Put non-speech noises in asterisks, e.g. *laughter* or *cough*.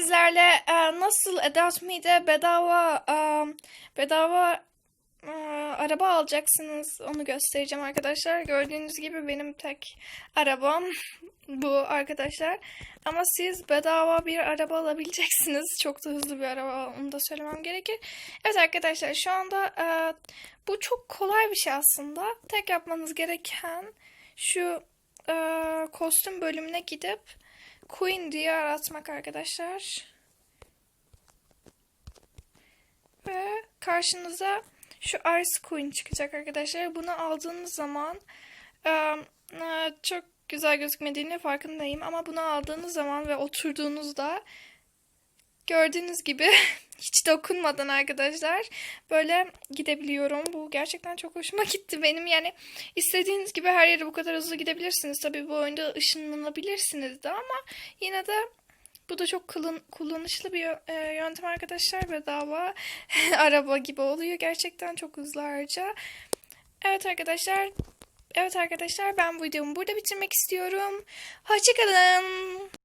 sizlerle e, nasıl Adopt Me'de bedava e, bedava e, araba alacaksınız onu göstereceğim arkadaşlar. Gördüğünüz gibi benim tek arabam *laughs* bu arkadaşlar. Ama siz bedava bir araba alabileceksiniz. *laughs* Çok da hızlı bir araba onu da söylemem gerekir. Evet arkadaşlar şu anda e, bu çok kolay bir şey aslında. Tek yapmanız gereken şu e, kostüm bölümüne gidip Queen diye aratmak arkadaşlar. Ve karşınıza şu Ice Queen çıkacak arkadaşlar. Bunu aldığınız zaman çok güzel gözükmediğini farkındayım. Ama bunu aldığınız zaman ve oturduğunuzda gördüğünüz gibi *laughs* hiç dokunmadan arkadaşlar böyle gidebiliyorum. Bu gerçekten çok hoşuma gitti benim. Yani istediğiniz gibi her yere bu kadar hızlı gidebilirsiniz. Tabii bu oyunda ışınlanabilirsiniz de ama yine de bu da çok kullan- kullanışlı bir e, yöntem arkadaşlar. Bedava *laughs* araba gibi oluyor. Gerçekten çok hızlı harca. Evet arkadaşlar. Evet arkadaşlar ben bu videomu burada bitirmek istiyorum. Hoşçakalın.